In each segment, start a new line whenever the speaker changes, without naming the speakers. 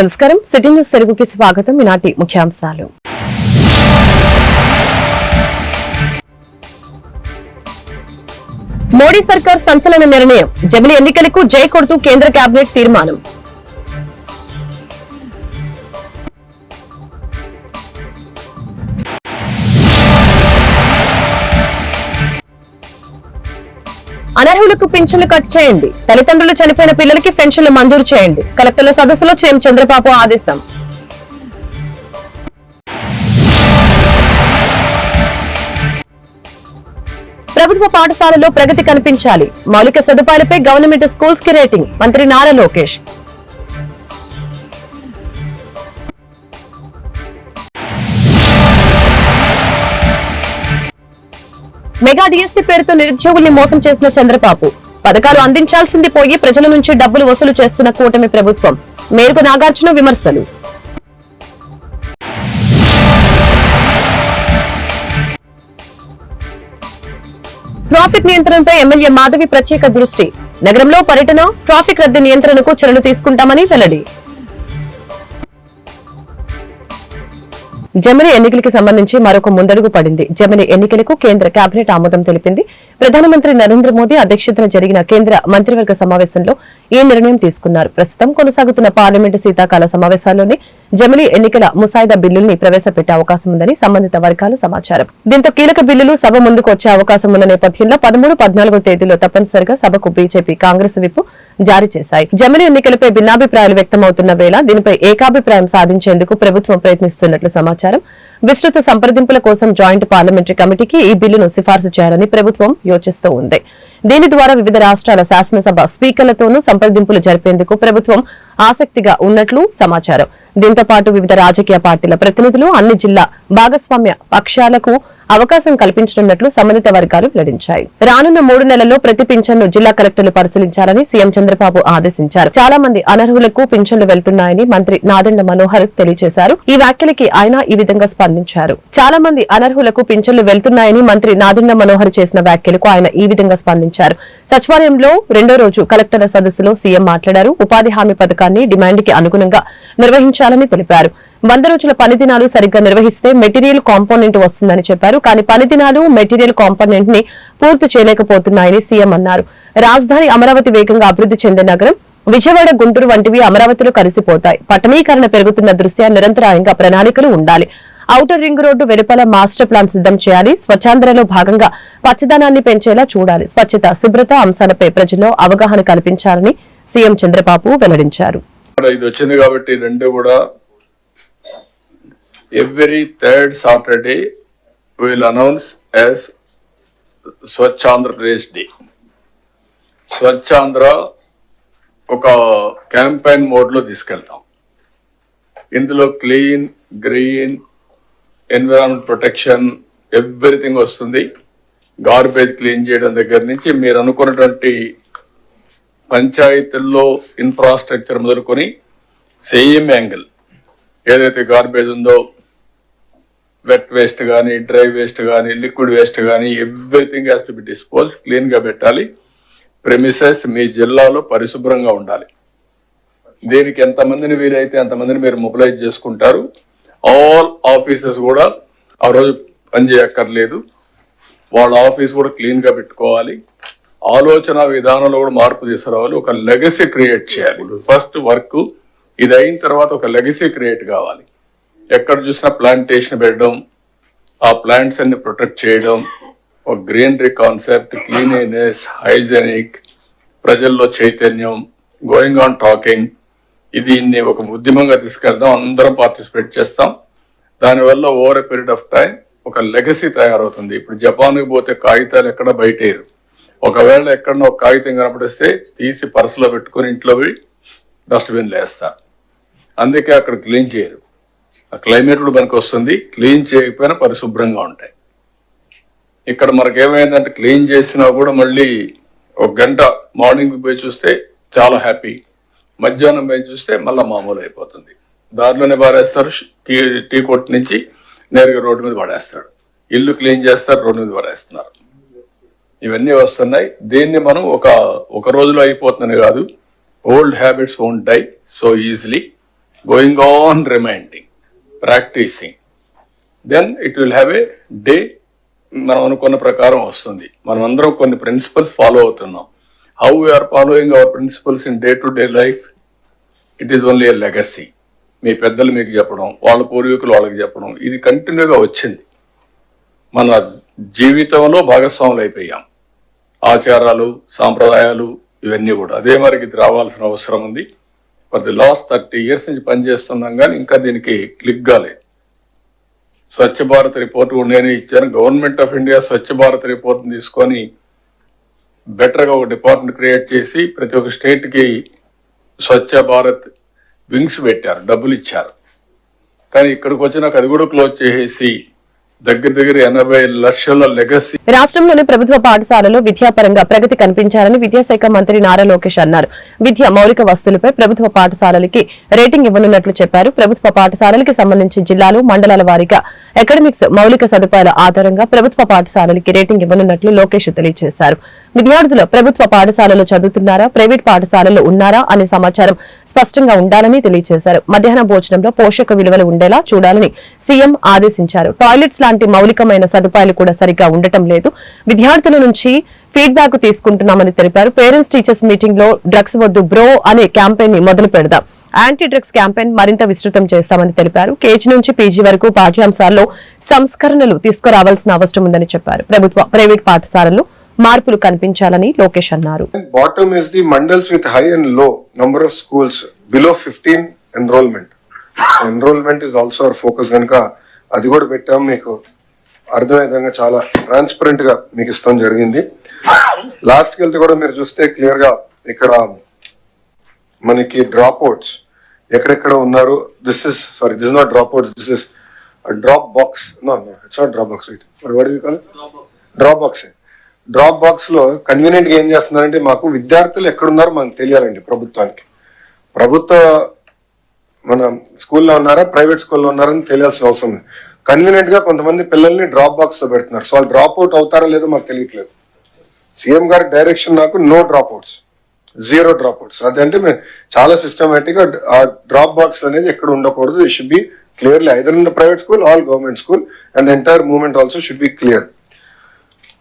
నమస్కారం. City news తెలుగుకి స్వాగతం. ఈనాటి ముఖ్యాంశాలు. మోడీ సర్కార్ సంచలన నిర్ణయం. జమిలి ఎన్నికలకు జై కొడుతూ కేంద్ర కేబినెట్ తీర్మానం. అనర్హులకు పింఛన్లు కట్ చేయండి. తల్లిదండ్రులు చనిపోయిన పిల్లలకి పెన్షన్లు మంజూరు చేయండి. కలెక్టర్ల సదస్సులో సీఎం చంద్రబాబు ఆదేశం. ప్రభుత్వ పాఠశాలలో ప్రగతి కనిపించాలి. మౌలిక సదుపాయాలపై గవర్నమెంట్ స్కూల్స్కి రేటింగ్. మంత్రి నారా లోకేష్. మెగా డిఎస్సీ పేరుతో నిరుద్యోగుల్ని మోసం చేసిన చంద్రబాబు. పథకాలు అందించాల్సింది పోయి ప్రజల నుంచి డబ్బులు వసూలు చేస్తున్న కూటమి ప్రభుత్వం. మేరకు నాగార్జున విమర్శలు. ట్రాఫిక్ నియంత్రణపై ఎమ్మెల్యే మాధవి ప్రత్యేక దృష్టి. నగరంలో పర్యటన ట్రాఫిక్ రద్దీ నియంత్రణకు చర్యలు తీసుకుంటామని వెల్లడి. జమిని ఎన్నికలకు సంబంధించి మరొక ముందడుగు పడింది. జమిని ఎన్నికలకు కేంద్ర కేబినెట్ ఆమోదం తెలిపింది. ప్రధానమంత్రి నరేంద్ర మోదీ అధ్యక్షతన జరిగిన కేంద్ర మంత్రివర్గ సమావేశంలో ఈ నిర్ణయం తీసుకున్నారు. ప్రస్తుతం కొనసాగుతున్న పార్లమెంటు శీతాకాల సమావేశాల్లోనే జమిలీ ఎన్నికల ముసాయిదా బిల్లుల్ని ప్రవేశపెట్టే అవకాశం ఉందని సంబంధిత వర్గాల సమాచారం. దీంతో కీలక బిల్లులు సభ ముందుకు వచ్చే అవకాశం ఉన్న నేపథ్యంలో పదమూడు పద్నాలుగో తేదీలో తప్పనిసరిగా సభకు బీజేపీ కాంగ్రెస్ విప్పు జారీ చేశాయి. జమిలి ఎన్నికలపై భిన్నాభిప్రాయాలు వ్యక్తమవుతున్న వేళ దీనిపై ఏకాభిప్రాయం సాధించేందుకు ప్రభుత్వం ప్రయత్నిస్తున్నట్లు సమాచారం. విస్తృత సంప్రదింపుల కోసం జాయింట్ పార్లమెంటరీ కమిటీకి ఈ బిల్లును సిఫార్సు చేయాలని ప్రభుత్వం యోచిస్తూ ఉంది. దీని ద్వారా వివిధ రాష్ట్రాల శాసనసభ స్పీకర్లతోనూ సంప్రదింపులు జరిపేందుకు ప్రభుత్వం ఆసక్తిగా ఉన్నట్లు సమాచారం. దీంతో పాటు వివిధ రాజకీయ పార్టీల ప్రతినిధులు అన్ని జిల్లా భాగస్వామ్య పక్షాలకు అవకాశం కల్పించనున్నట్లు సంబంధిత వర్గాలు వెల్లడించాయి. రానున్న మూడు నెలల్లో ప్రతి పింఛన్ను జిల్లా కలెక్టర్లు పరిశీలించాలని సీఎం చంద్రబాబు ఆదేశించారు. చాలా మంది అనర్హులకు పింఛన్లు వెళ్తున్నాయని మంత్రి నాదెండ మనోహర్ తెలియజేశారు. ఈ వ్యాఖ్యలకి ఆయన ఈ విధంగా స్పందించారు. చాలా మంది అనర్హులకు పింఛన్లు వెళ్తున్నాయని మంత్రి నాదెండ మనోహర్ చేసిన వ్యాఖ్యలకు ఆయన ఈ విధంగా స్పందించారు. సచివాలయంలో రెండో రోజు కలెక్టర్ల సదస్సులో సీఎం మాట్లాడారు. ఉపాధి హామీ పథకాన్ని డిమాండ్కి అనుగుణంగా నిర్వహించాలని తెలిపారు. వంద రోజుల పనిదినాలు సరిగ్గా నిర్వహిస్తే మెటీరియల్ కాంపోనెంట్ వస్తుందని చెప్పారు. కానీ పని దినాలు మెటీరియల్ కాంపోనెంట్ని పూర్తి చేయలేకపోతున్నాయని సీఎం అన్నారు. రాజధాని అమరావతి వేగంగా అభివృద్ధి చెందే నగరం విజయవాడ గుంటూరు వంటివి అమరావతిలో కలిసిపోతాయి. పట్టణీకరణ పెరుగుతున్న దృష్ట్యా నిరంతరాయంగా ప్రణాళికలు ఉండాలి. ఔటర్ రింగ్ రోడ్డు వెలుపల మాస్టర్ ప్లాన్ సిద్ధం చేయాలి. స్వచ్ఛాంధ్రలో భాగంగా పచ్చదనాన్ని పెంచేలా చూడాలి. స్వచ్ఛత శుభ్రత అంశాలపై ప్రజల్లో అవగాహన కల్పించాలని సీఎం చంద్రబాబు వెల్లడించారు.
ఇది వచ్చింది కాబట్టి రెండు కూడా every third Saturday will announce as Swachh Andhra Pradesh day Swachhandhra ఒక క్యాంపెయిన్ మోడ్లో తీసుకెళ్తాం. ఇందులో clean green environment protection everything వస్తుంది. గార్బేజ్ క్లీన్ చేయడం దగ్గర నుంచి మీరు అనుకున్నటువంటి పంచాయతీల్లో ఇన్ఫ్రాస్ట్రక్చర్ మొదలుకొని సేమ్ యాంగిల్ ఏదైతే గార్బేజ్ ఉందో వెట్ వేస్ట్ కానీ డ్రై వేస్ట్ కానీ లిక్విడ్ వేస్ట్ కానీ everything has to be dispose క్లీన్గా పెట్టాలి. ప్రెమిసెస్ మీ జిల్లాలో పరిశుభ్రంగా ఉండాలి. దీనికి ఎంతమందిని వీలైతే అంతమందిని మీరు మొబిలైజ్ చేసుకుంటారు. ఆల్ ఆఫీసెస్ కూడా ఆ రోజు పనిచేయక్కర్లేదు వాళ్ళ ఆఫీస్ కూడా క్లీన్గా పెట్టుకోవాలి. ఆలోచన విధానంలో కూడా మార్పు తీసుకురావాలి. ఒక లెగసీ క్రియేట్ చేయాలి. ఫస్ట్ వర్క్ ఇది అయిన తర్వాత ఒక లెగసీ క్రియేట్ కావాలి. ఎక్కడ చూసినా ప్లాంటేషన్ పెట్టడం ఆ ప్లాంట్స్ అన్ని ప్రొటెక్ట్ చేయడం ఒక గ్రీనరీ కాన్సెప్ట్ క్లీనీనెస్ హైజెనిక్ ప్రజల్లో చైతన్యం గోయింగ్ ఆన్ టాకింగ్ ఇది ఒక ఉద్యమంగా తీసుకెళ్దాం అందరం పార్టిసిపేట్ చేస్తాం. దానివల్ల over a period of time ఒక లెగసీ తయారవుతుంది. ఇప్పుడు జపాన్కి పోతే కాగితాలు ఎక్కడ బయటేరు ఒకవేళ ఎక్కడన్నా ఒక కాగితం కనపడిస్తే తీసి పర్సులో పెట్టుకుని ఇంట్లో పోయి డస్ట్బిన్ వేస్తారు అందుకే అక్కడ క్లీన్ చేయరు. ఆ క్లైమేట్ కూడా మనకు వస్తుంది క్లీన్ చేయకపోయినా పరిశుభ్రంగా ఉంటాయి. ఇక్కడ మనకి ఏమైందంటే క్లీన్ చేసినా కూడా మళ్ళీ ఒక గంట మార్నింగ్ పోయి చూస్తే చాలా హ్యాపీ. మధ్యాహ్నం పోయి చూస్తే మళ్ళీ మామూలు అయిపోతుంది. దారిలోనే పారేస్తారు టీ టీ కొట్టు నుంచి నేరుగా రోడ్డు మీద పడేస్తాడు ఇల్లు క్లీన్ చేస్తారు రోడ్డు మీద పడేస్తున్నారు. ఇవన్నీ వస్తున్నాయి. దీన్ని మనం ఒక ఒక రోజులో అయిపోతుందని కాదు old habits won't die so easily going on reminding practising then it will have a day మనం అనుకున్న ప్రకారం వస్తుంది. మనం అందరం కొన్ని ప్రిన్సిపల్స్ ఫాలో అవుతున్నాం. How we're following our principles in day to day life it is only a legacy మీ పెద్దలు మీకు చెప్పడం వాళ్ళ పూర్వీకులు వాళ్ళకి చెప్పడం ఇది కంటిన్యూగా వచ్చింది. మన జీవితంలో భాగస్వాములు అయిపోయాం. ఆచారాలు సాంప్రదాయాలు ఇవన్నీ కూడా. అదే మరికి రావాల్సిన అవసరం ఉంది. For the last thirty years నుంచి పనిచేస్తున్నాం కానీ ఇంకా దీనికి క్లిక్ కాలేదు స్వచ్ఛ భారత్ రిపోర్ట్ కూడా నేను ఇచ్చాను. Government of India Swachh Bharat report తీసుకొని బెటర్గా ఒక డిపార్ట్మెంట్ క్రియేట్ చేసి ప్రతి ఒక్క స్టేట్కి స్వచ్ఛ భారత్ వింగ్స్ పెట్టారు డబ్బులు ఇచ్చారు. కానీ ఇక్కడికి వచ్చినాక అది కూడా క్లోజ్ చేసేసి దగ్గర దగ్గర ఎనభై లక్షల లెగసీ.
రాష్ట్రంలోని ప్రభుత్వ పాఠశాలలో విద్యాపరంగా ప్రగతి కనిపించాలని విద్యాశాఖ మంత్రి నారా లోకేష్ అన్నారు. విద్య మౌలిక వస్తువులపై ప్రభుత్వ పాఠశాలలకి రేటింగ్ ఇవ్వనున్నట్లు చెప్పారు. ప్రభుత్వ పాఠశాలలకి సంబంధించి జిల్లాలు మండలాల వారీగా అకాడమిక్స్ మౌలిక సదుపాయాల ఆధారంగా ప్రభుత్వ పాఠశాలలకి రేటింగ్ ఇవ్వనున్నట్లు లోకేష్ తెలియజేశారు. విద్యార్థులు ప్రభుత్వ పాఠశాలలో చదువుతున్నారా ప్రైవేట్ పాఠశాలలో ఉన్నారా అనే సమాచారం స్పష్టంగా ఉండాలని తెలియజేశారు. మధ్యాహ్న భోజనంలో పోషక విలువలు ఉండేలా చూడాలని సీఎం ఆదేశించారు. టాయిలెట్స్ లాంటి మౌలికమైన సదుపాయాలు కూడా సరిగ్గా ఉండటం లేదు. విద్యార్థుల నుంచి ఫీడ్బ్యాక్ తీసుకుంటున్నామని తెలిపారు. పేరెంట్స్ టీచర్స్ మీటింగ్లో డ్రగ్స్ వద్దు బ్రో అనే క్యాంపెయిన్ని మొదలు పెడదాం. యాంటీ డ్రగ్స్ క్యాంపెయిన్ మరింత విస్తృతం చేస్తామని తెలిపారు. కేజీ నుంచి పీజీ వరకు పాఠ్యాంశాల్లో సంస్కరణలు తీసుకురావాల్సిన అవసరం ఉందని చెప్పారు. ప్రభుత్వ ప్రైవేట్ పాఠశాలల్లో మార్పులు కనిపించాలని లోకేష్ అన్నారు.
Bottom is the mandals with high and low number of schools below 15 enrollment. So enrollment is also కనుక అది కూడా పెట్టాం. మీకు అర్థమయ్యే విధంగా చాలా ట్రాన్స్పరెంట్గా మీకు ఇస్తాం జరిగింది. లాస్ట్కి వెళ్తే కూడా మీరు చూస్తే క్లియర్గా ఇక్కడ మనకి డ్రాప్ అవుట్స్ ఎక్కడెక్కడ ఉన్నారు. This is sorry this not drop outs this is drop box no no it's not drop box drop box drop బాక్స్లో కన్వీనియంట్గా ఏం చేస్తున్నారంటే మాకు విద్యార్థులు ఎక్కడున్నారో మనకు తెలియాలండి ప్రభుత్వానికి. ప్రభుత్వ మన స్కూల్లో ఉన్నారా ప్రైవేట్ స్కూల్లో ఉన్నారని తెలియాల్సిన అవసరం ఉంది కన్వీనియంట్గా కొంతమంది పిల్లల్ని డ్రాప్ బాక్స్లో పెడుతున్నారు. సో వాళ్ళు డ్రాప్ అవుట్ అవుతారా లేదో మాకు తెలియట్లేదు. సీఎం గారి డైరెక్షన్ నాకు no drop outs zero drop outs అదంటే మేము చాలా సిస్టమేటిక్గా ఆ డ్రాప్ బాక్స్ అనేది ఎక్కడ ఉండకూడదు. It should be clearly either in the private school all government school and entire movement also should be clear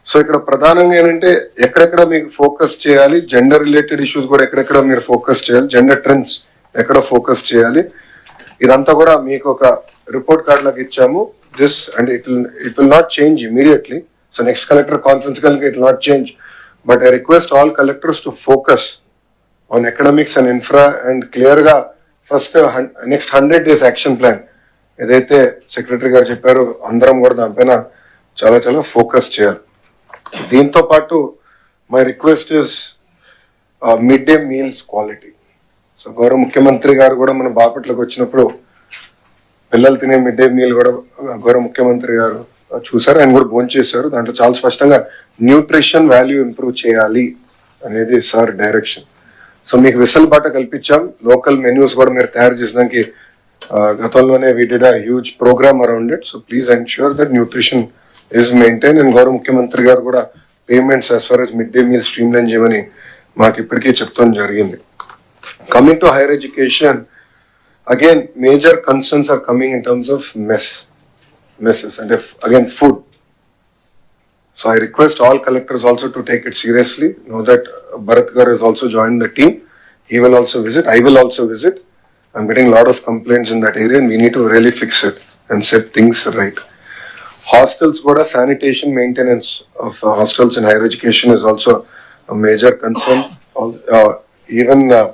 so ఇక్కడ ప్రధానంగా ఏంటంటే ఎక్కడెక్కడ మీకు ఫోకస్ చేయాలి జెండర్ రిలేటెడ్ ఇష్యూస్ కూడా ఎక్కడెక్కడ మీరు ఫోకస్ చేయాలి జెండర్ ట్రెండ్స్ ఎక్కడ ఫోకస్ చేయాలి? ఇదంతా కూడా మీకు ఒక రిపోర్ట్ కార్డ్ లాగా ఇచ్చాము. This and it it will not change immediately so next collector conference కలిగి it not change but I request all collectors to focus on economics and infra and క్లియర్గా first next hundred days action plan ఏదైతే secretary గారు చెప్పారో అందరం కూడా దానిపైన చాలా చాలా ఫోకస్ చేయాలి. దీంతో పాటు my request is mid day meals quality so గౌరవ ముఖ్యమంత్రి గారు కూడా మన బాపట్లకు వచ్చినప్పుడు పిల్లలు తినే మిడ్ డే మీల్ కూడా గౌరవ ముఖ్యమంత్రి గారు చూసారు ఆయన కూడా భోజనం చేశారు. దాంట్లో చాలా స్పష్టంగా న్యూట్రిషన్ వాల్యూ ఇంప్రూవ్ చేయాలి అనేది సార్ డైరెక్షన్. సో మీకు వెసులుబాట కల్పించాం. లోకల్ మెన్యూస్ కూడా మీరు తయారు చేసడానికి గతంలోనే we did a huge programme around it so please ensure that nutrition is maintain and గౌరవ ముఖ్యమంత్రి గారు కూడా payments as far as mid day meal streamline చేయమని మాకు ఇప్పటికే చెప్తాం జరిగింది. Coming to higher education, again, major concerns are coming in terms of mess, messes, and if, again, food. So I request all collectors also to take it seriously. Know that Bharatgar has also joined the team. He will also visit. I will also visit. I'm getting a lot of complaints in that area, and we need to really fix it and set things right. Hostels, what a sanitation maintenance of uh, hostels in higher education is also a major concern. Uh, even uh,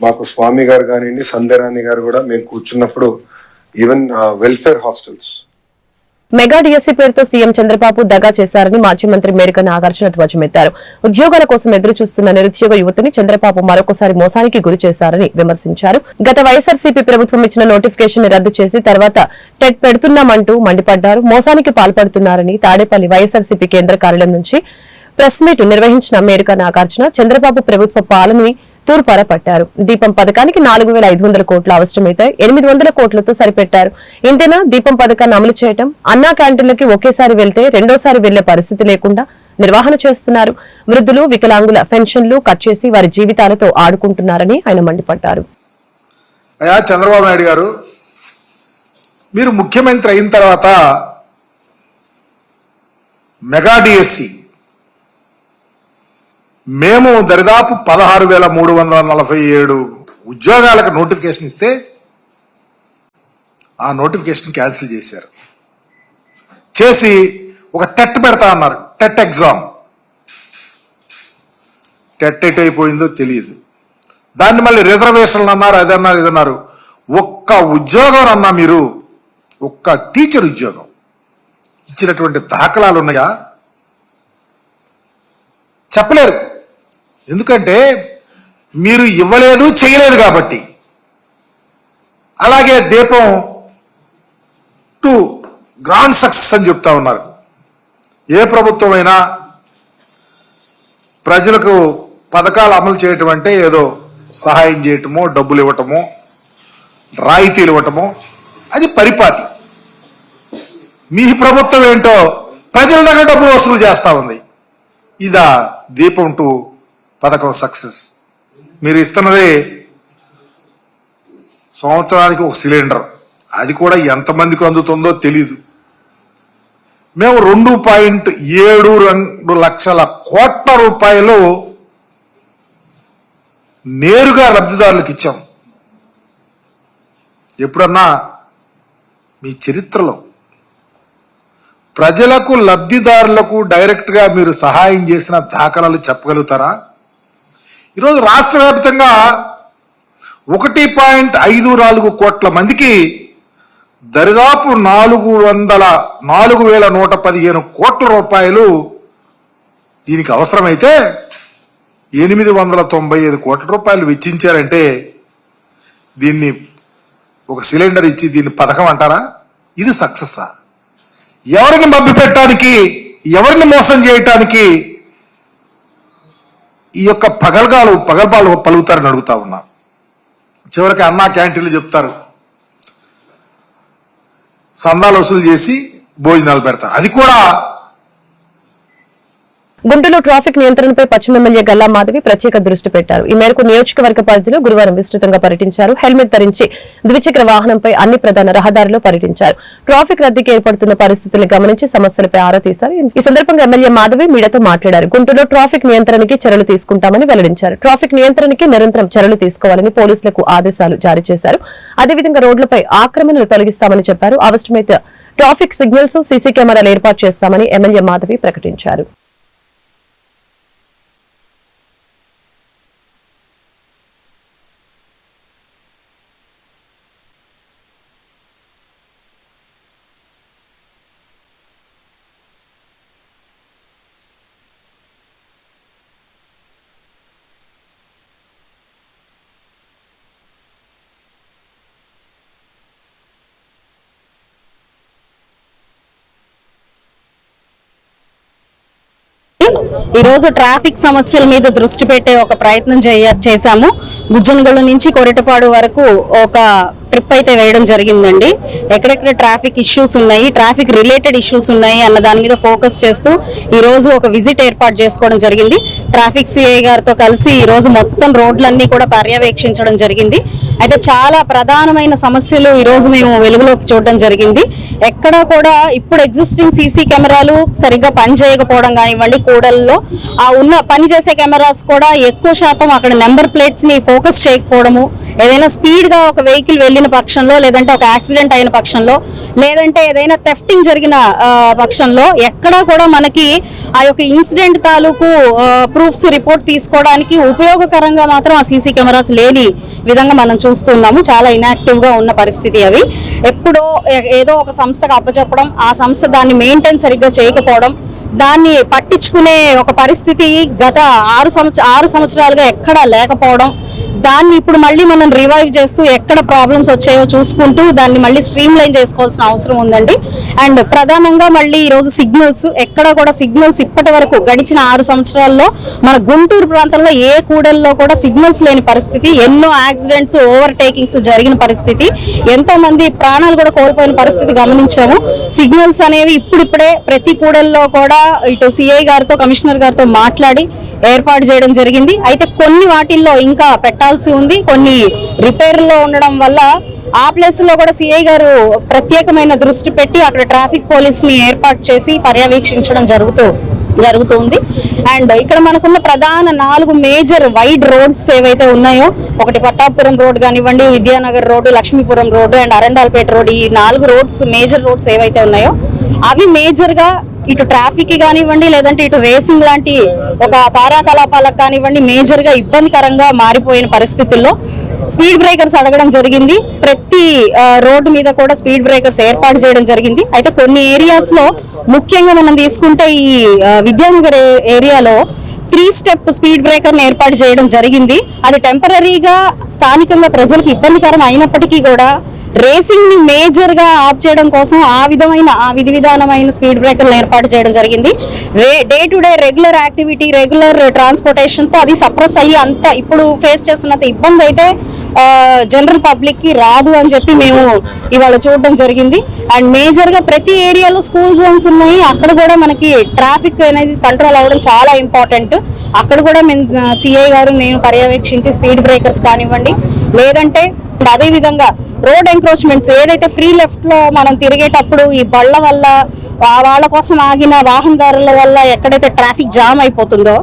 మాకు స్వామి గారు కానివ్వండి సంధ్యరాణి గారు కూడా మేము కూర్చున్నప్పుడు even welfare hostels
mega DSC పేరుతో CM Chandrababu దగా చేశారని మాజీ మంత్రి మేరక నాగార్జున ధ్వజమెత్తారు ఉద్యోగాల కోసం ఎదురు చూస్తున్న నిరుద్యోగ యువతిని చంద్రబాబు మరొకసారి మోసానికి గురి చేశారని విమర్శించారు. గత వైఎస్ఆర్సీపీ ప్రభుత్వం ఇచ్చిన నోటిఫికేషన్ని రద్దు చేసి తర్వాత టెట్ పెడుతున్నామంటూ మండిపడ్డారు. మోసానికి పాల్పడుతున్నారని తాడేపల్లి వైఎస్ఆర్సీపీ కేంద్ర కార్యాలయం నుంచి ప్రెస్ మీట్ నిర్వహించిన మేరక నాగార్జున చంద్రబాబు ప్రభుత్వ పాలనని తూర్పార పట్టారు దీపం పథకానికి నాలుగు వేల ఐదు వందల కోట్లు అవసరమైతే ఎనిమిది వందల కోట్లతో సరిపెట్టారు. ఇంతేనా? దీపం పథకాన్ని అమలు చేయటం అన్నా క్యాంటీన్లకి ఒకేసారి వెళ్తే రెండోసారి వెళ్ళే పరిస్థితి లేకుండా నిర్వహణ చేస్తున్నారు. వృద్ధులు వికలాంగుల పెన్షన్లు కట్ చేసి వారి జీవితాలతో ఆడుకుంటున్నారని ఆయన మండిపడ్డారు.
అయ్యా చంద్రబాబు నాయుడు గారు మీరు ముఖ్యమంత్రి అయిన తర్వాత మెగా డిఎస్సి మేము దరిదాపు పదహారు వేల మూడు వందల నలభై ఏడు ఉద్యోగాలకు నోటిఫికేషన్ ఇస్తే ఆ నోటిఫికేషన్ క్యాన్సిల్ చేశారు. చేసి ఒక టెట్ పెడతా అన్నారు. TET exam. టెట్ ఎట్ అయిపోయిందో తెలియదు. దాన్ని మళ్ళీ రిజర్వేషన్లు అన్నారు అది అన్నారు ఇది అన్నారు. ఒక్క ఉద్యోగం అన్నా మీరు ఒక్క టీచర్ ఉద్యోగం. ఇచ్చినటువంటి దాఖలాలు ఉన్నాయా? చెప్పలేరు. ఎందుకంటే మీరు ఇవ్వలేదు చేయలేదు కాబట్టి. అలాగే దీపం టు గ్రాండ్ సక్సెస్ అని చెప్తా ఉన్నారు. ఏ ప్రభుత్వమైనా ప్రజలకు పథకాలు అమలు చేయటం అంటే ఏదో సహాయం చేయటమో డబ్బులు ఇవ్వటమో రాయితీలు ఇవ్వటమో అది పరిపాటి. మీ ప్రభుత్వం ఏంటో ప్రజల దగ్గర డబ్బు వసూలు చేస్తూ ఉంది. ఇదా దీపం టు పథకం సక్సెస్. మీరు ఇస్తున్నది సంవత్సరానికి ఒక సిలిండర్. అది కూడా ఎంతమందికి అందుతుందో తెలీదు. మేము రెండు పాయింట్ ఏడు రెండు లక్షల కోట్ల రూపాయలు నేరుగా లబ్ధిదారులకు ఇచ్చాం. ఎప్పుడన్నా మీ చరిత్రలో ప్రజలకు లబ్ధిదారులకు డైరెక్ట్గా మీరు సహాయం చేసిన దాఖలాలు చెప్పగలుగుతారా? ఈరోజు రాష్ట్ర వ్యాప్తంగా ఒకటి పాయింట్ ఐదు నాలుగు కోట్ల మందికి దరిదాపు నాలుగు వందల నాలుగు వేల నూట పదిహేను కోట్ల రూపాయలు దీనికి అవసరమైతే ఎనిమిది వందల తొంభై ఐదు కోట్ల రూపాయలు వెచ్చించారంటే దీన్ని ఒక సిలిండర్ ఇచ్చి దీన్ని పథకం అంటారా? ఇది సక్సెస్సా? ఎవరిని మభ్య పెట్టడానికి ఎవరిని మోసం చేయటానికి ఈ యొక్క పగలగాలు పగల్పాలు పలుకుతారని అడుగుతా ఉన్నా. చివరికి అన్నా క్యాంటీన్లు చెప్తారు. సందాలు వసూలు చేసి భోజనాలు పెడతారు. అది కూడా
గుంటూరులో ట్రాఫిక్ నియంత్రణపై పశ్చిమ ఎమ్మెల్యే గల్లా మాధవి ప్రత్యేక దృష్టి పెట్టారు. ఈ మేరకు నియోజకవర్గ పరిధిలో గురువారం విస్తృతంగా పర్యటించారు. హెల్మెట్ ధరించి ద్విచక్ర వాహనంపై అన్ని ప్రధాన రహదారిలో పర్యటించారు. ట్రాఫిక్ రద్దీకి ఏర్పడుతున్న పరిస్థితులను గమనించి సమస్యలపై ఆరా తీశారు. ఈ సందర్భంగా ఎమ్మెల్యే మాధవి మీడియాతో మాట్లాడారు. గుంటూరులో ట్రాఫిక్ నియంత్రణకి చర్యలు తీసుకుంటామని వెల్లడించారు. ట్రాఫిక్ నియంత్రణకి నిరంతరం చర్యలు తీసుకోవాలని పోలీసులకు ఆదేశాలు జారీ చేశారు. అదేవిధంగా రోడ్లపై ఆక్రమణలు తొలగిస్తామని చెప్పారు. అవసరమైతే ట్రాఫిక్ సిగ్నల్స్ సీసీ కెమెరాలు ఏర్పాటు చేస్తామని ఎమ్మెల్యే మాధవి ప్రకటించారు.
ఈరోజు ట్రాఫిక్ సమస్యల మీద దృష్టి పెట్టే ఒక ప్రయత్నం చేశాము. గుజ్జనగూడ నుంచి కొరటపాడు వరకు ఒక ట్రిప్ అయితే వేయడం జరిగిందండి. ఎక్కడెక్కడ ట్రాఫిక్ ఇష్యూస్ ఉన్నాయి ట్రాఫిక్ రిలేటెడ్ ఇష్యూస్ ఉన్నాయి అన్న దాని మీద ఫోకస్ చేస్తూ ఈరోజు ఒక విజిట్ ఏర్పాటు చేసుకోవడం జరిగింది. ట్రాఫిక్ సిఐ గారితో కలిసి ఈ రోజు మొత్తం రోడ్లన్నీ కూడా పర్యవేక్షించడం జరిగింది. అయితే చాలా ప్రధానమైన సమస్యలు ఈ రోజు మేము వెలుగులోకి చూడడం జరిగింది. ఎక్కడ కూడా ఇప్పుడు ఎగ్జిస్టింగ్ సీసీ కెమెరాలు సరిగ్గా పని చేయకపోవడం కానివ్వండి కూడల్లో ఆ ఉన్న పని చేసే కెమెరాస్ కూడా ఎక్కువ శాతం అక్కడ నెంబర్ ప్లేట్స్ని ఫోకస్ చేయకపోవడము ఏదైనా స్పీడ్గా ఒక వెహికల్ వెళ్ళిన పక్షంలో లేదంటే ఒక యాక్సిడెంట్ అయిన పక్షంలో లేదంటే ఏదైనా థెఫ్టింగ్ జరిగిన పక్షంలో ఎక్కడా కూడా మనకి ఆ యొక్క ఇన్సిడెంట్ తాలూకు ప్రూఫ్ ప్రూఫ్స్ రిపోర్ట్ తీసుకోవడానికి ఉపయోగకరంగా మాత్రం ఆ సీసీ కెమెరాస్ లేని విధంగా మనం చూస్తున్నాము. చాలా ఇనాక్టివ్గా ఉన్న పరిస్థితి అవి. ఎప్పుడో ఏదో ఒక సంస్థకు అప్పచెప్పడం ఆ సంస్థ దాన్ని మెయింటైన్ సరిగ్గా చేయకపోవడం దాన్ని పట్టించుకునే ఒక పరిస్థితి గత ఆరు సంవత్సర ఆరు సంవత్సరాలుగా ఎక్కడా లేకపోవడం దాన్ని ఇప్పుడు మళ్ళీ మనం రివైవ్ చేస్తూ ఎక్కడ ప్రాబ్లమ్స్ వచ్చాయో చూసుకుంటూ దాన్ని మళ్ళీ స్ట్రీమ్ లైన్ చేసుకోవాల్సిన అవసరం ఉందండి. అండ్ ప్రధానంగా మళ్ళీ ఈరోజు సిగ్నల్స్ ఎక్కడ కూడా సిగ్నల్స్ ఇప్పటి వరకు గడిచిన ఆరు సంవత్సరాల్లో మన గుంటూరు ప్రాంతంలో ఏ కూడల్లో కూడా సిగ్నల్స్ లేని పరిస్థితి ఎన్నో యాక్సిడెంట్స్ ఓవర్ టేకింగ్స్ జరిగిన పరిస్థితి ఎంతో మంది ప్రాణాలు కూడా కోల్పోయిన పరిస్థితి గమనించాము. సిగ్నల్స్ అనేవి ఇప్పుడిప్పుడే ప్రతి కూడల్లో కూడా ఇటు సిఐ గారితో కమిషనర్ గారితో మాట్లాడి ఏర్పాటు చేయడం జరిగింది. అయితే కొన్ని వాటిల్లో ఇంకా పెట్టాల్సిన చేయాల్సి ఉంది. కొన్ని రిపేర్లో ఉండడం వల్ల ఆ ప్లేస్లో కూడా సిఐ గారు ప్రత్యేకమైన దృష్టి పెట్టి అక్కడ ట్రాఫిక్ పోలీస్ని ఏర్పాటు చేసి పర్యవేక్షించడం జరుగుతూ జరుగుతుంది. అండ్ ఇక్కడ మనకున్న ప్రధాన నాలుగు మేజర్ వైడ్ రోడ్స్ ఏవైతే ఉన్నాయో ఒకటి పట్టాపురం రోడ్ కానివ్వండి Vidyanagar road Lakshmipuram road and Arundelpet road ఈ నాలుగు రోడ్స్ మేజర్ రోడ్స్ ఏవైతే ఉన్నాయో అవి మేజర్గా ఇటు ట్రాఫిక్ కానివ్వండి లేదంటే ఇటు రేసింగ్ లాంటి ఒక కార్యకలాపాలకు కానివ్వండి మేజర్గా ఇబ్బందికరంగా మారిపోయిన పరిస్థితుల్లో స్పీడ్ బ్రేకర్స్ అడగడం జరిగింది. ప్రతి రోడ్డు మీద కూడా స్పీడ్ బ్రేకర్స్ ఏర్పాటు చేయడం జరిగింది. అయితే కొన్ని ఏరియాస్లో ముఖ్యంగా మనం తీసుకుంటే ఈ విద్యానగర్ ఏరియాలో త్రీ స్టెప్ స్పీడ్ బ్రేకర్ ఏర్పాటు చేయడం జరిగింది. అది టెంపరీగా స్థానికంగా ప్రజలకు ఇబ్బందికరం అయినప్పటికీ కూడా రేసింగ్ని మేజర్గా ఆఫ్ చేయడం కోసం ఆ విధమైన ఆ విధి విధానమైన స్పీడ్ బ్రేకర్లు ఏర్పాటు చేయడం జరిగింది. Day to day regular activity regular ట్రాన్స్పోర్టేషన్తో అది సప్రెస్ అయ్యి అంత ఇప్పుడు ఫేస్ చేస్తున్నంత ఇబ్బంది అయితే జనరల్ పబ్లిక్కి రాదు అని చెప్పి మేము ఇవాళ చూడడం జరిగింది. అండ్ మేజర్గా ప్రతి ఏరియాలో స్కూల్ జోన్స్ ఉన్నాయి. అక్కడ కూడా మనకి ట్రాఫిక్ అనేది కంట్రోల్ అవ్వడం చాలా ఇంపార్టెంట్ అక్కడ కూడా మేము సిఐ గారు నేను పర్యవేక్షించి స్పీడ్ బ్రేకర్స్ కానివ్వండి. లేదంటే అదే విధంగా రోడ్ ఎంక్రోచ్మెంట్స్ ఏదైతే ఫ్రీ లెఫ్ట్లో మనం తిరిగేటప్పుడు ఈ బళ్ళ వల్ల వాళ్ళ కోసం ఆగిన వాహనదారుల వల్ల ఎక్కడైతే ట్రాఫిక్ జామ్ అయిపోతుందో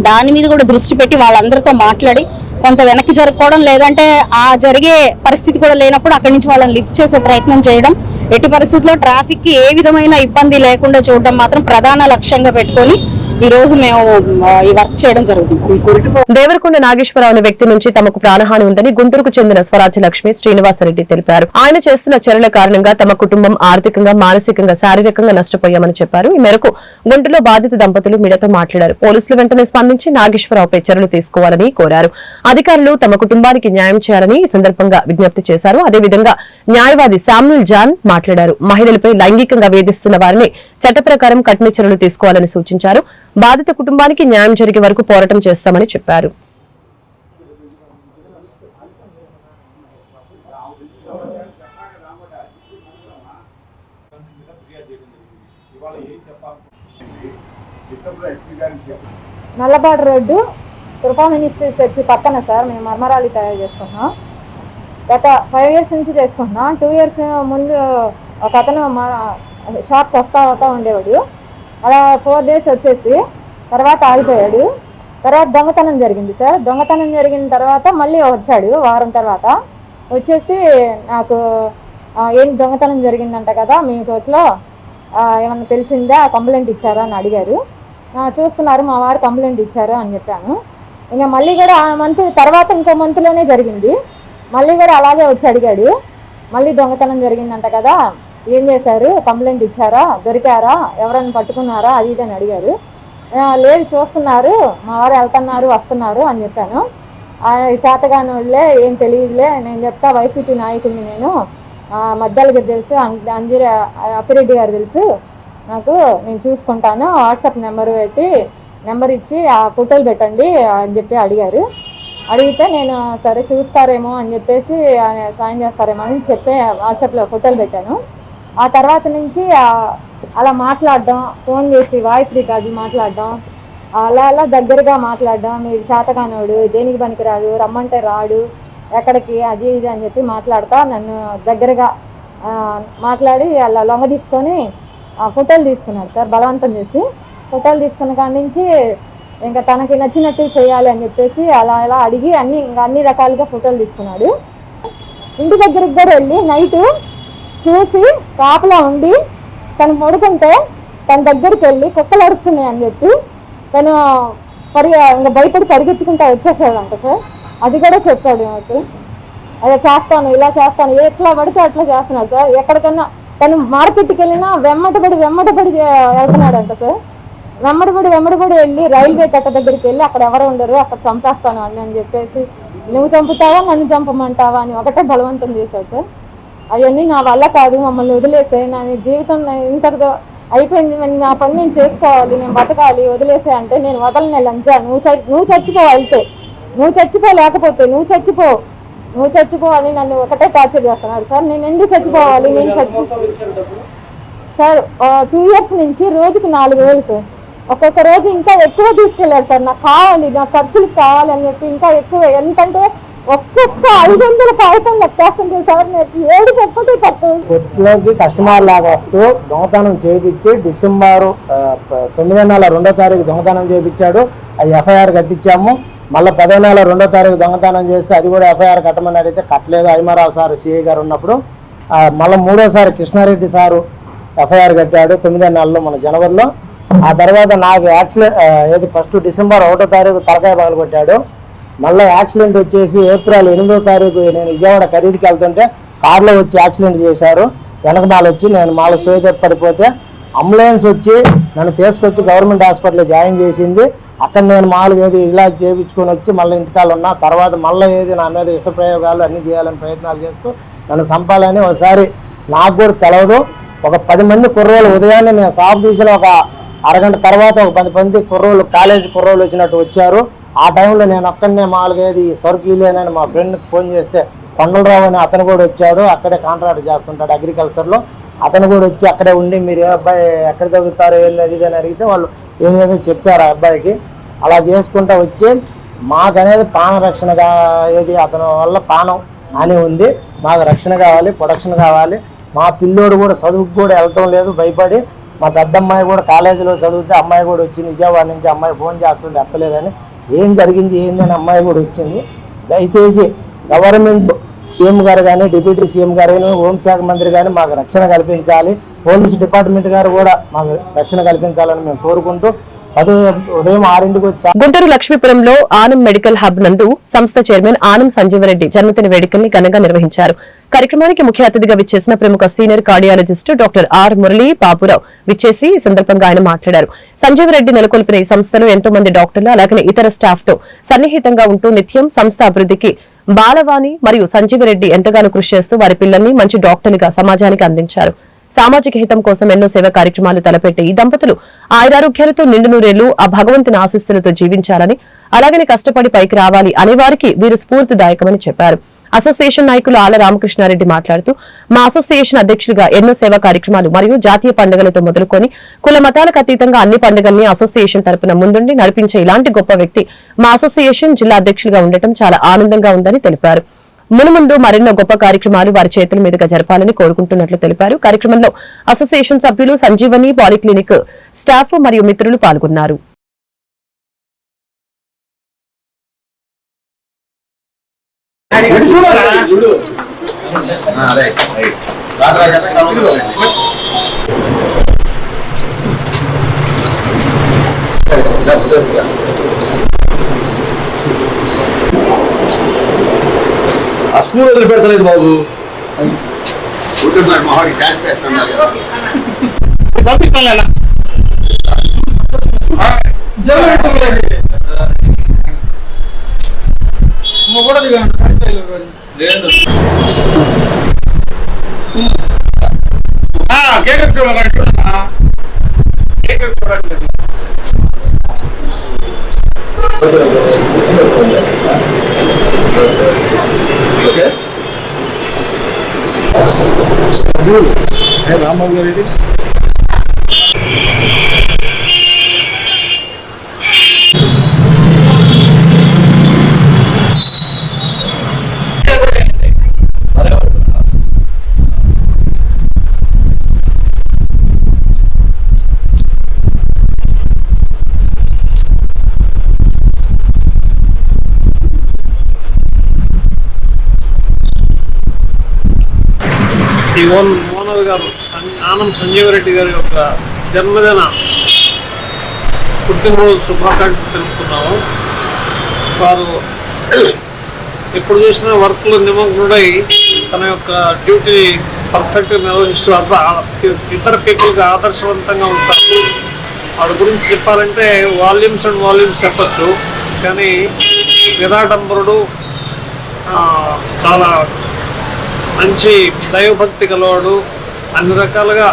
దాని మీద కూడా దృష్టి పెట్టి వాళ్ళందరితో మాట్లాడి కొంత వెనక్కి జరుపుకోవడం లేదంటే ఆ జరిగే పరిస్థితి కూడా లేనప్పుడు అక్కడి నుంచి వాళ్ళని లిఫ్ట్ చేసే ప్రయత్నం చేయడం ఎట్టి పరిస్థితుల్లో ట్రాఫిక్కి ఏ విధమైన ఇబ్బంది లేకుండా చూడడం మాత్రం ప్రధాన లక్ష్యంగా పెట్టుకొని ఈ రోజు మేము ఈ వర్క్ చేయడం జరుగుతుంది.
దేవరకొండ నాగేశ్వరరావు అనే వ్యక్తి నుంచి తమకు ప్రాణహాని ఉందని గుంటూరుకు చెందిన స్వరాజ్య లక్ష్మి శ్రీనివాసరెడ్డి తెలిపారు. ఆయన చేస్తున్న చర్యల కారణంగా తమ కుటుంబం ఆర్థికంగా మానసికంగా శారీరకంగా నష్టపోయామని చెప్పారు. ఈ మేరకు గుంటూరులో బాధిత దంపతులు మీడియాతో మాట్లాడారు. పోలీసులు వెంటనే స్పందించి నాగేశ్వరరావుపై చర్యలు తీసుకోవాలని కోరారు. అధికారులు తమ కుటుంబానికి న్యాయం చేయాలని ఈ సందర్భంగా విజ్ఞప్తి చేశారు. అదేవిధంగా న్యాయవాది శామ్యుల్ జాన్ మాట్లాడారు. మహిళలపై లైంగికంగా వేధిస్తున్న వారిని చట్ట ప్రకారం కఠిన చర్యలు తీసుకోవాలని సూచించారు. బాధిత కుటుంబానికి న్యాయం జరిగే వరకు పోరాటం చేస్తామని చెప్పారు.
Nallabadu road Krupa ministry church పక్కన సార్ మేము మర్మరాలి తయారు చేసుకుంటున్నాం. గత ఫైవ్ ఇయర్స్ నుంచి చేసుకుంటున్నాం. టూ ఇయర్స్ ముందు ఒక అతను మా షాప్కి వస్తా వస్తా ఉండేవాడు. అలా ఫోర్ డేస్ వచ్చేసి తర్వాత ఆగిపోయాడు. తర్వాత దొంగతనం జరిగింది సార్. దొంగతనం జరిగిన తర్వాత మళ్ళీ వచ్చాడు వారం తర్వాత. వచ్చేసి నాకు ఏం దొంగతనం జరిగిందంట కదా మీ తోటలో ఏమన్నా తెలిసిందా? కంప్లైంట్ ఇచ్చారా? అని అడిగారు. చూస్తున్నారు మా వారు కంప్లైంట్ ఇచ్చారు అని చెప్పాను. ఇంకా మళ్ళీ కూడా ఆ మంత్ తర్వాత ఇంకో మంత్లోనే జరిగింది. మళ్ళీ కూడా అలాగే వచ్చి అడిగాడు. మళ్ళీ దొంగతనం జరిగిందంట కదా ఏం చేశారు? కంప్లైంట్ ఇచ్చారా? దొరికారా? ఎవరైనా పట్టుకున్నారా? అది ఇది అని అడిగారు. లేదు చూస్తున్నారు. మా వారు వెళ్తున్నారు వస్తున్నారు అని చెప్పాను. చేతగాని వాళ్ళే ఏం తెలియదులే. నేను చెప్తా వైసీపీ నాయకుడిని నేను. మధ్యాల గారు తెలుసు అంజీర అప్పిరెడ్డి గారు తెలుసు. నాకు నేను చూసుకుంటాను. వాట్సాప్ నెంబర్ పెట్టి నెంబర్ ఇచ్చి ఆ ఫోటోలు పెట్టండి అని చెప్పి అడిగారు. అడిగితే నేను సరే చూస్తారేమో అని చెప్పేసి ఆయన సాయం చేస్తారేమో అని చెప్పి వాట్సాప్లో ఫోటోలు పెట్టాను. ఆ తర్వాత నుంచి అలా మాట్లాడడం ఫోన్ చేసి వాయిస్ రికార్డులు మాట్లాడడం అలా అలా దగ్గరగా మాట్లాడడం మీరు చేతకానోడు దేనికి పనికిరాడు రమ్మంటే రాడు ఎక్కడికి అది ఇది అని చెప్పి మాట్లాడతా నన్ను దగ్గరగా మాట్లాడి అలా లొంగ తీసుకొని ఫోటోలు తీసుకున్నాడు సార్ బలవంతం చేసి. ఫోటోలు తీసుకున్న కాడి నుంచి ఇంకా తనకి నచ్చినట్టు చేయాలి అని చెప్పేసి అలా అలా అడిగి అన్ని ఇంకా అన్ని రకాలుగా ఫోటోలు తీసుకున్నాడు. ఇంటి దగ్గరికి కూడా వెళ్ళి నైట్ చూసి కాపలా ఉండి తను పడుకుంటే తన దగ్గరికి వెళ్ళి కుక్కలు అరుస్తున్నాయి అని చెప్పి తను పరి ఇంకా భయపడి పరిగెత్తుకుంటా వచ్చేసాడంట సార్. అది కూడా చెప్పాడు నాకు అదే చేస్తాను ఇలా చేస్తాను ఎట్లా పడితే అట్లా చేస్తున్నాడు సార్. ఎక్కడికన్నా తను మార్కెట్కి వెళ్ళినా వెమ్మటబడి వెమ్మటబడి వెళ్తున్నాడంట సార్. వెమ్మడబడి వెమ్మడబడి వెళ్ళి రైల్వే కట్ట దగ్గరికి వెళ్ళి అక్కడ ఎవరు ఉండరు అక్కడ చంపేస్తాను అని అని చెప్పేసి నువ్వు చంపుతావా నన్ను చంపమంటావా? అని ఒకటే బలవంతం చేశాడు సార్. అవన్నీ నా వల్ల కాదు మమ్మల్ని వదిలేసే నా జీవితం ఇంతటితో అయిపోయింది. నా పని నేను చేసుకోవాలి నేను బతకాలి వదిలేసే అంటే నేను వదలనే లంచా? నువ్వు నువ్వు చచ్చిపో వెళ్తే నువ్వు చచ్చిపో లేకపోతే నువ్వు చచ్చిపో. నువ్వు చచ్చిపో అని నన్ను ఒకటే టార్చర్ చేస్తున్నాడు. సార్ నేను ఎందుకు చచ్చిపోవాలి? నేను చచ్చిపో సార్ టూ ఇయర్స్ నుంచి రోజుకి నాలుగు వేలు సార్. ఒక్కొక్క రోజు ఇంకా ఎక్కువ తీసుకెళ్ళారు సార్. నాకు కావాలి నా ఖర్చులకు కావాలి అని చెప్పి ఇంకా ఎక్కువ. ఎంతంటే ఒక్కొక్క ఐదు వందల కాగితం లెక్కేస్తుంది సార్ ఏడు ఒక్కటి పట్టు.
కొట్లోకి కస్టమర్ లాగా వస్తూ దొంగతనం చేయించి డిసెంబర్ తొమ్మిదో నెల రెండో తారీఖు దొంగతనం చేయించాడు. అది ఎఫ్ఐఆర్ కట్టించాము. మళ్ళీ పదో నెల రెండో తారీఖు దొంగతనం చేస్తే అది కూడా ఎఫ్ఐఆర్ కట్టమని అడిగితే కట్టలేదు ఐమారావు సార్ సిఐ గారు ఉన్నప్పుడు. మళ్ళీ మూడోసారి కృష్ణారెడ్డి సారు ఎఫ్ఐఆర్ కట్టాడు తొమ్మిదో నెలలో మన జనవరిలో. ఆ తర్వాత నాకు యాక్సిడెంట్ ఏది ఫస్ట్ డిసెంబర్ ఒకటో తారీఖు తలకాయ పగలు కొట్టాడు మళ్ళీ యాక్సిడెంట్ వచ్చేసి ఏప్రిల్ ఎనిమిదో తారీఖు నేను విజయవాడ ఖరీదుకి వెళ్తుంటే కారులో వచ్చి యాక్సిడెంట్ చేశారు. వెనక మాల వచ్చి నేను మాల సోయి పడిపోతే అంబులెన్స్ వచ్చి నన్ను తీసుకొచ్చి గవర్నమెంట్ హాస్పిటల్లో జాయిన్ చేసింది. అక్కడ నేను మామూలుగా ఏది ఇలా చేయించుకొని వచ్చి మళ్ళీ ఇంటికాలు ఉన్నా. తర్వాత మళ్ళీ ఏది నా మీద ఇస ప్రయోగాలు అన్నీ చేయాలని ప్రయత్నాలు చేస్తూ నన్ను చంపాలని ఒకసారి నాకు కూడా తెలవదు. ఒక పది మంది కుర్రోళ్ళు ఉదయాన్నే నేను షాప్ తీసిన ఒక అరగంట తర్వాత ఒక పది మంది కుర్రోళ్ళు కాలేజీ కుర్రోళ్ళు వచ్చినట్టు వచ్చారు. ఆ టైంలో నేను ఒక్కడనే మామూలుగా ఏది సరుకులేనని మా ఫ్రెండ్కి ఫోన్ చేస్తే కొండలరావు అని అతను కూడా వచ్చాడు. అక్కడే కాంట్రాక్ట్ చేస్తుంటాడు అగ్రికల్చర్లో. అతను కూడా వచ్చి అక్కడే ఉండి మీరు ఏ అబ్బాయి ఎక్కడ చదువుతారు ఏంది అది ఇది అని అడిగితే వాళ్ళు ఏదేదో చెప్పారు ఆ అబ్బాయికి. అలా చేసుకుంటా వచ్చి మాకనేది ప్రాణ రక్షణగా ఏది అతని వల్ల పానం అని ఉంది. మాకు రక్షణ కావాలి ప్రొడక్షన్ కావాలి. మా పిల్లోడు కూడా చదువుకు కూడా వెళ్ళటం లేదు భయపడి. మా పెద్ద అమ్మాయి కూడా కాలేజీలో చదివితే అమ్మాయి కూడా వచ్చి నిజామాబాద్ నుంచి అమ్మాయి ఫోన్ చేస్తుంటే ఎత్తలేదని ఏం జరిగింది ఏందని అమ్మాయి కూడా వచ్చింది. దయచేసి గవర్నమెంట్ సీఎం గారు కానీ డిప్యూటీ సీఎం గారు కానీ హోంశాఖ మంత్రి కానీ మాకు రక్షణ కల్పించాలి. పోలీస్ డిపార్ట్మెంట్ గారు కూడా మాకు రక్షణ కల్పించాలని మేము కోరుకుంటూ పదో ఉదయం ఆరింటికి వచ్చి
గుంటూరు లక్ష్మీపురంలో ఆనం మెడికల్ హబ్ నందు సంస్థ చైర్మన్ ఆనం సంజీవరెడ్డి జన్మదిన వేడుకల్ని ఘనంగా నిర్వహించారు. కార్యక్రమానికి ముఖ్య అతిథిగా విచ్చేసిన ప్రముఖ senior cardiologist doctor R Murali Baburao విచ్చేసి ఈ సందర్భంగా ఆయన మాట్లాడారు. సంజీవరెడ్డి నెలకొల్పిన ఈ సంస్థలో ఎంతో మంది డాక్టర్లు అలాగే ఇతర స్టాఫ్తో సన్నిహితంగా ఉంటూ నిత్యం సంస్థ అభివృద్ధికి బాలవాణి మరియు సంజీవరెడ్డి ఎంతగానో కృషి చేస్తూ వారి పిల్లల్ని మంచి డాక్టర్లుగా సమాజానికి అందించారు. సామాజిక హితం కోసం ఎన్నో సేవా కార్యక్రమాలు తలపెట్టే ఈ దంపతులు ఆయురారోగ్యాలతో నిండు నూరేళ్ళు ఆ భగవంతుని ఆశీస్సులతో జీవించాలని అలాగనే కష్టపడి పైకి రావాలి అనే వారికి వీరు స్ఫూర్తిదాయకమని చెప్పారు. అసోసియేషన్ నాయకులు ఆల రామకృష్ణారెడ్డి మాట్లాడుతూ మా అసోసియేషన్ అధ్యక్షులుగా ఎన్నో సేవా కార్యక్రమాలు మరియు జాతీయ పండుగలతో మొదలుకొని కుల మతాలకు అతీతంగా అన్ని పండుగల్ని అసోసియేషన్ తరపున ముందుండి నడిపించే ఇలాంటి గొప్ప వ్యక్తి మా అసోసియేషన్ జిల్లా అధ్యక్షులుగా ఉండటం చాలా ఆనందంగా ఉందని తెలిపారు. మునుముందు మరెన్నో గొప్ప కార్యక్రమాలు వారి చేతుల మీదుగా జరపాలని కోరుకుంటున్నట్లు తెలిపారు. కార్యక్రమంలో అసోసియేషన్ సభ్యులు సంజీవని పాలిక్లినిక్ స్టాఫ్ మరియు మిత్రులు పాల్గొన్నారు.
ఆ స్కూల్ వదిలి పెడతలేదు బాబు
రాంబాబు గారు ఇది?
ఓన్ మోనల్ గారు ఆనం సంజీవ రెడ్డి గారి యొక్క జన్మదిన పుట్టినరోజు శుభాకాంక్షలు తెలుపుతున్నాము. వారు ఎప్పుడు చూసినా వర్క్లో నిమగ్నుడై తన యొక్క డ్యూటీ పర్ఫెక్ట్గా నిర్వహిస్తూ ఇతర పీపుల్కి ఆదర్శవంతంగా ఉంటారు. వాడి గురించి చెప్పాలంటే వాల్యూమ్స్ అండ్ వాల్యూమ్స్ చెప్పచ్చు. కానీ విరాడంబరుడు చాలా మంచి దైవభక్తి గలవాడు అన్ని రకాలుగా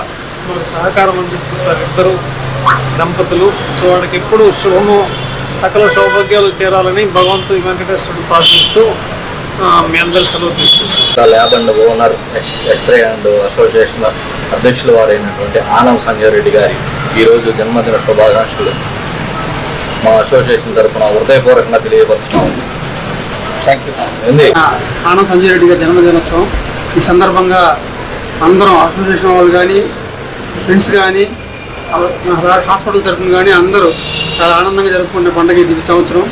మనకు సహకారం అందిస్తుంటారు ఇద్దరు దంపతులు. సో వాడికి ఎప్పుడు శుభము సకల సౌభాగ్యాలు చేరాలని భగవంతుడి వెంకటేశ్వరుడు ప్రార్థిస్తూ మీ అందరి సెలవు తీసుకుంటారు
lab and owner X X-ray and association అధ్యక్షుల వారైనటువంటి ఆనం సంజయ్ రెడ్డి గారి ఈరోజు జన్మదిన శుభాకాంక్షలు. మా అసోసియేషన్ తరఫున హృదయపూర్వకంగా తెలియపరుస్తున్నాము. థ్యాంక్ యూ ఏంది?
ఆనంద్ సంజయ్ రెడ్డి గారి జన్మదినోత్సవం. ఈ సందర్భంగా అందరం అసోసియేషన్ వాళ్ళు కానీ ఫ్రెండ్స్ కానీ హాస్పిటల్ తరఫున కానీ అందరూ చాలా ఆనందంగా జరుపుకునే పండుగ ఇది ఈ సంవత్సరం.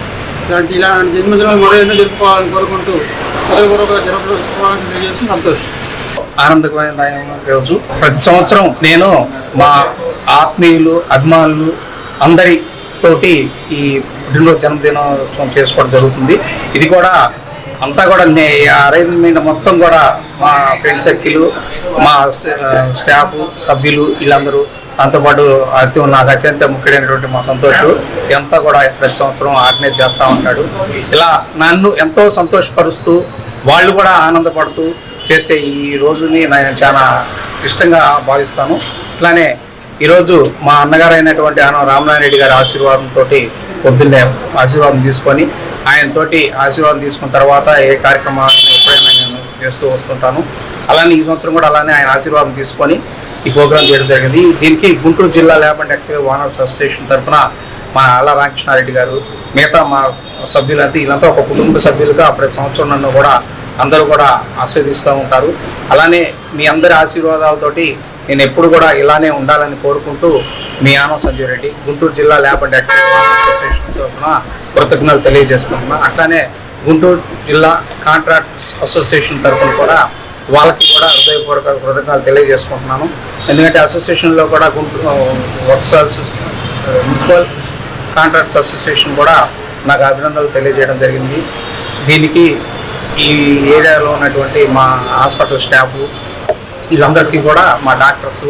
ఇలాంటి ఇలాంటి జన్మదినాలు మరో ఎన్నో జరుపుకోవాలని కోరుకుంటూ హృదయపూర్వక జరుపు శుభాకాంక్షలు తెలియజేస్తూ సంతోషం. ఆనందకరమైన రోజు. ప్రతి సంవత్సరం నేను మా ఆత్మీయులు అభిమానులు తోటి ఈ పుట్టినరోజు జన్మదినోత్సవం చేసుకోవడం జరుగుతుంది. ఇది కూడా అంతా కూడా అరేంజ్మెంట్ మొత్తం కూడా మా ఫ్రెండ్ సర్కిల్ మా స్టాఫ్ సభ్యులు వీళ్ళందరూ దాంతోపాటు అతి నాకు అత్యంత ముఖ్యమైనటువంటి మా సంతోష్. ఇదంతా కూడా ప్రతి సంవత్సరం ఆర్గనైజ్ చేస్తూ ఉంటాడు. ఇలా నన్ను ఎంతో సంతోషపరుస్తూ వాళ్ళు కూడా ఆనందపడుతూ చేసే ఈ రోజుని నేను చాలా ఇష్టంగా భావిస్తాను. ఇట్లానే ఈరోజు మా అన్నగారు అయినటువంటి ఆనం రామనారాయణ రెడ్డి గారి ఆశీర్వాదంతో పొద్దున్నే ఆశీర్వాదం తీసుకొని ఆయనతోటి ఆశీర్వాదం తీసుకున్న తర్వాత ఏ కార్యక్రమాలను ఎప్పుడైనా నేను చేస్తూ వస్తుంటాను. అలానే ఈ సంవత్సరం కూడా అలానే ఆయన ఆశీర్వాదం తీసుకొని ఈ ప్రోగ్రాం చేయడం జరిగింది. దీనికి గుంటూరు జిల్లా lab and excise owners association తరఫున మా అల్ల రామకృష్ణారెడ్డి గారు మిగతా మా సభ్యులంతా ఇదంతా ఒక కుటుంబ సభ్యులుగా ప్రతి సంవత్సరం నన్ను కూడా అందరూ కూడా ఆస్వాదిస్తూ ఉంటారు. అలానే మీ అందరి ఆశీర్వాదాలతోటి నేను ఎప్పుడు కూడా ఇలానే ఉండాలని కోరుకుంటూ మీ ఆనవ సంజయ్ రెడ్డి గుంటూరు జిల్లా ల్యాబ్ అండ్ అసోసియేషన్ తరఫున కృతజ్ఞతలు తెలియజేసుకుంటున్నా అట్లానే గుంటూరు జిల్లా కాంట్రాక్ట్ అసోసియేషన్ తరఫున కూడా వాళ్ళకి కూడా హృదయపూర్వక కృతజ్ఞతలు తెలియజేసుకుంటున్నాను. ఎందుకంటే అసోసియేషన్లో కూడా Guntur works municipal contracts association కూడా నాకు అభినందనలు తెలియజేయడం జరిగింది. దీనికి ఈ ఏరియాలో ఉన్నటువంటి మా హాస్పిటల్ స్టాఫ్ వీళ్ళందరికీ కూడా మా డాక్టర్స్